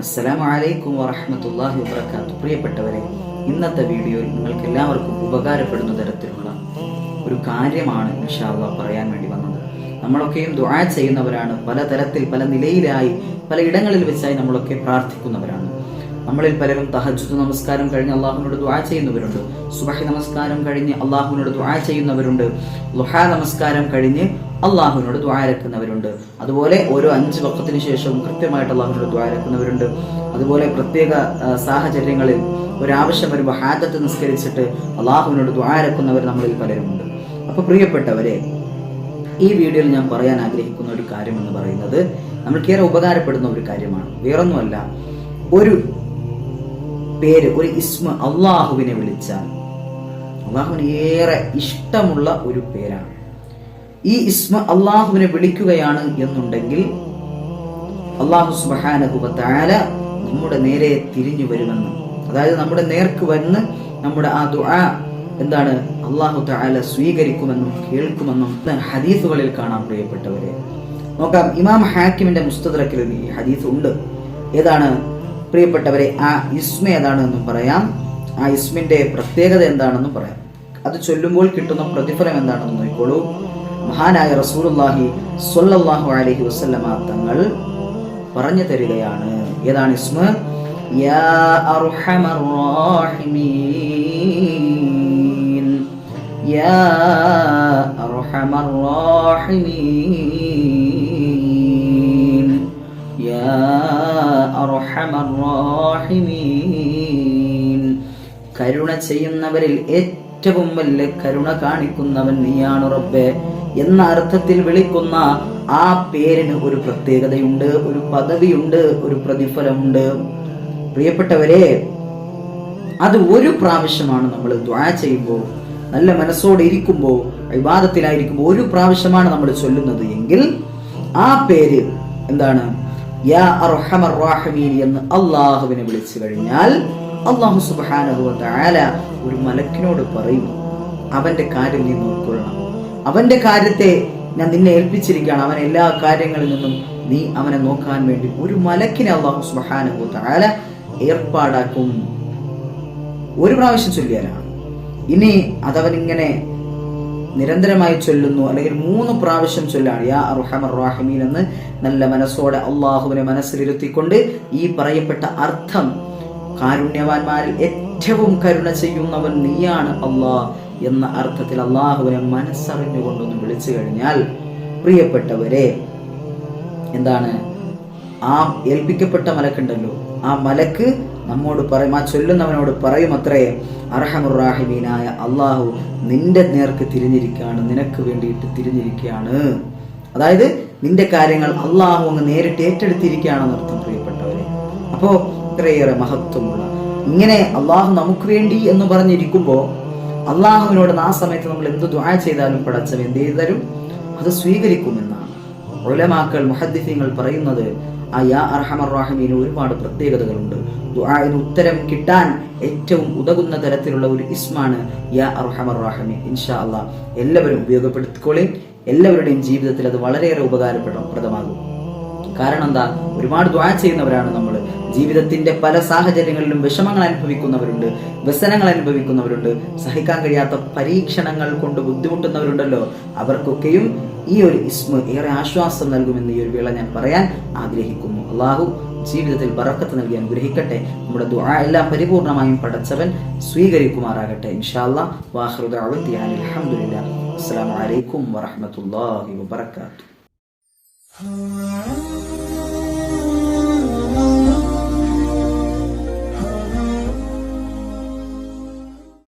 അസ്സലാമു അലൈക്കും വബറകാത്തു പ്രിയപ്പെട്ടവരെ ഇന്നത്തെ വീഡിയോയിൽ നിങ്ങൾക്ക് എല്ലാവർക്കും ഉപകാരപ്പെടുന്ന തരത്തിലുള്ള ഒരു കാര്യമാണ് ഇൻഷാല്ല പറയാൻ വേണ്ടി വന്നത്. നമ്മളൊക്കെയും ദുആ ചെയ്യുന്നവരാണ്. പല തരത്തിൽ പല നിലയിലായി പല ഇടങ്ങളിൽ വെച്ചായി നമ്മളൊക്കെ പ്രാർത്ഥിക്കുന്നവരാണ്. നമ്മളിൽ പലരും തഹജ്ജുദ് നമസ്കാരം കഴിഞ്ഞ് അള്ളാഹുവിനോട് ദുആ ചെയ്യുന്നവരുണ്ട്. സുബഹി നമസ്കാരം കഴിഞ്ഞ് അള്ളാഹുവിനോട് ദുആ ചെയ്യുന്നവരുണ്ട്. ലുഹാ നമസ്കാരം കഴിഞ്ഞ് അള്ളാഹുവിനോട് ദ്വാരക്കുന്നവരുണ്ട് അതുപോലെ ഓരോ അഞ്ച് വക്കത്തിന് ശേഷവും കൃത്യമായിട്ട് അള്ളാഹുവിനോട് ദ്വാരക്കുന്നവരുണ്ട് അതുപോലെ പ്രത്യേക സാഹചര്യങ്ങളിൽ ഒരാവശ്യം വരുമ്പോൾ ഹാജത്ത് നിസ്കരിച്ചിട്ട് അള്ളാഹുവിനോട് ദ്വാരക്കുന്നവർ നമ്മളിൽ പലരുമുണ്ട്. അപ്പൊ പ്രിയപ്പെട്ടവരെ ഈ വീഡിയോയിൽ ഞാൻ പറയാൻ ആഗ്രഹിക്കുന്ന ഒരു കാര്യം എന്ന് പറയുന്നത് നമ്മൾക്കേറെ ഉപകാരപ്പെടുന്ന ഒരു കാര്യമാണ്. വേറൊന്നുമല്ല ഒരു പേര് ഒരു ഇസ്മ അള്ളാഹുവിനെ വിളിച്ചാൽ അള്ളാഹുവിന് ഏറെ ഇഷ്ടമുള്ള ഒരു പേരാണ്. ഈ ഇസ്മ അള്ളാഹുവിനെ വിളിക്കുകയാണ് എന്നുണ്ടെങ്കിൽ അള്ളാഹു സുബാനഹുബത്താല നമ്മുടെ നേരെ തിരിഞ്ഞു വരുമെന്ന്. അതായത് നമ്മുടെ നേർക്ക് വന്ന് നമ്മുടെ ആ ദുആ എന്താണ് അള്ളാഹു താല സ്വീകരിക്കുമെന്നും കേൾക്കുമെന്നും ഹദീസുകളിൽ കാണാൻ പ്രിയപ്പെട്ടവരെ. നോക്കാം ഇമാം ഹാക്കിമിന്റെ മുസ്തദ്രക്കിൽ ഈ ഹദീസ് ഉണ്ട്. ഏതാണ് പ്രിയപ്പെട്ടവരെ ആ ഇസ്മ ഏതാണെന്നും പറയാം. ആ ഇസ്മിന്റെ പ്രത്യേകത എന്താണെന്നും പറയാം. അത് ചൊല്ലുമ്പോൾ കിട്ടുന്ന പ്രതിഫലം എന്താണെന്ന് നോക്കിക്കോളൂ. മഹാനായ റസൂലുള്ളാഹി സ്വല്ലല്ലാഹു അലൈഹി വസ്ലമ തങ്ങൾ പറഞ്ഞു തരികയാണ്. ഏതാണ് ഇസ്മ? കരുണ ചെയ്യുന്നവരിൽ ഏറ്റവും വലിയ കരുണ കാണിക്കുന്നവൻ നീയാണ് റബ്ബെ എന്ന അർത്ഥത്തിൽ വിളിക്കുന്ന ആ പേരിന് ഒരു പ്രത്യേകതയുണ്ട് ഒരു പദവിയുണ്ട് ഒരു പ്രതിഫലമുണ്ട്. പ്രിയപ്പെട്ടവരെ അത് ഒരു പ്രാവശ്യമാണ് നമ്മൾ ദ്വാ ചെയ്യുമ്പോൾ നല്ല മനസ്സോടെ ഇരിക്കുമ്പോൾ വിവാദത്തിലായിരിക്കുമ്പോൾ ഒരു പ്രാവശ്യമാണ് നമ്മൾ ചൊല്ലുന്നത് എങ്കിൽ ആ പേര് എന്താണ്? യാ അർഹമർ എന്ന് അള്ളാഹുവിനെ വിളിച്ചു കഴിഞ്ഞാൽ അള്ളാഹു സുബ്ഹാനഹു ആല ഒരു മലക്കിനോട് പറയും അവന്റെ കാര്യം നീ നോക്കൊള്ളണം. അവന്റെ കാര്യത്തെ ഞാൻ നിന്നെ ഏൽപ്പിച്ചിരിക്കുകയാണ്. അവൻ എല്ലാ കാര്യങ്ങളിൽ നിന്നും നീ അവനെ നോക്കാൻ വേണ്ടി ഒരു മലക്കിനെ അള്ളാഹു സുബ്ഹാനഹു വ തആല ഏർപ്പാടാക്കും. ഒരു പ്രാവശ്യം ചൊല്ലിയാലാണ് ഇനി അതവൻ ഇങ്ങനെ നിരന്തരമായി ചൊല്ലുന്നു. അല്ലെങ്കിൽ മൂന്ന് പ്രാവശ്യം ചൊല്ലാണ് യാ അർഹമർ റാഹിമീൻ എന്ന് നല്ല മനസ്സോടെ അള്ളാഹുവിനെ മനസ്സിലിരുത്തിക്കൊണ്ട് ഈ പറയപ്പെട്ട അർത്ഥം കാരുണ്യവാന്മാരിൽ ഏറ്റവും കരുണ ചെയ്യുന്നവൻ നീയാണ് അള്ളാഹ് എന്ന അർത്ഥത്തിൽ അള്ളാഹുവിനെ മനസ്സറിഞ്ഞുകൊണ്ടൊന്ന് വിളിച്ചു കഴിഞ്ഞാൽ പ്രിയപ്പെട്ടവരെ എന്താണ്? ആ ഏൽപ്പിക്കപ്പെട്ട മലക്കുണ്ടല്ലോ. ആ മലക്ക് നമ്മോട് പറയും ആ ചൊല്ലുന്നവനോട് പറയും അത്രേ അർഹമുറാഹിമീനായ അള്ളാഹു നിന്റെ നേർക്ക് തിരിഞ്ഞിരിക്കുകയാണ് നിനക്ക് വേണ്ടിയിട്ട് തിരിഞ്ഞിരിക്കുകയാണ്. അതായത് നിന്റെ കാര്യങ്ങൾ അള്ളാഹു അങ്ങ് നേരിട്ട് ഏറ്റെടുത്തിരിക്കുകയാണെന്ന് അർത്ഥം പ്രിയപ്പെട്ടവരെ. അപ്പോ ഇത്രയേറെ മഹത്വമുള്ള. ഇങ്ങനെ അള്ളാഹു നമുക്ക് വേണ്ടി എന്ന് പറഞ്ഞിരിക്കുമ്പോൾ അള്ളാഹുവിനോട് ആ സമയത്ത് നമ്മൾ എന്ത് ദ്വാ ചെയ്താലും പടച്ചവൻ എന്ത് ചെയ്താലും അത് സ്വീകരിക്കുമെന്നാണ്. ഉലമാക്കൾ മുഹദ്ദിഫീങ്ങൾ പറയുന്നത് ആ യാ അർഹമർ റാഹിമീന് ഒരുപാട് പ്രത്യേകതകളുണ്ട്. ദുആന് ഉത്തരം കിട്ടാൻ ഏറ്റവും ഉതകുന്ന തരത്തിലുള്ള ഒരു ഇസ്മാണ് യാ അർഹമർ റാഹിമി ഇൻഷാ അള്ളാഹ് എല്ലാവരും ഉപയോഗപ്പെടുത്തിക്കോളി. എല്ലാവരുടെയും ജീവിതത്തിൽ അത് വളരെയേറെ ഉപകാരപ്രദമാകും. കാരണം എന്താ? ഒരുപാട് ദ്വാ ചെയ്യുന്നവരാണ് നമ്മൾ ജീവിതത്തിന്റെ പല സാഹചര്യങ്ങളിലും വിഷമങ്ങൾ അനുഭവിക്കുന്നവരുണ്ട് വ്യസനങ്ങൾ അനുഭവിക്കുന്നവരുണ്ട്. സഹിക്കാൻ കഴിയാത്ത പരീക്ഷണങ്ങൾ കൊണ്ട് ബുദ്ധിമുട്ടുന്നവരുണ്ടല്ലോ. അവർക്കൊക്കെയും ഈ ഒരു ഇസ്മ ഏറെ ആശ്വാസം നൽകുമെന്ന് ഈ ഒരു വേള ഞാൻ പറയാൻ ആഗ്രഹിക്കുന്നു. അള്ളാഹു ജീവിതത്തിൽ ബറക്കത്ത് നൽകി അനുഗ്രഹിക്കട്ടെ. നമ്മുടെ ദുആ എല്ലാം പരിപൂർണമായും പടച്ചവൻ സ്വീകരിക്കുമാറാകട്ടെ. ഇൻഷാല്ലാ വാഹൃദാവത്തി അലഹമുല്ല അസ്സാം വലൈക്കും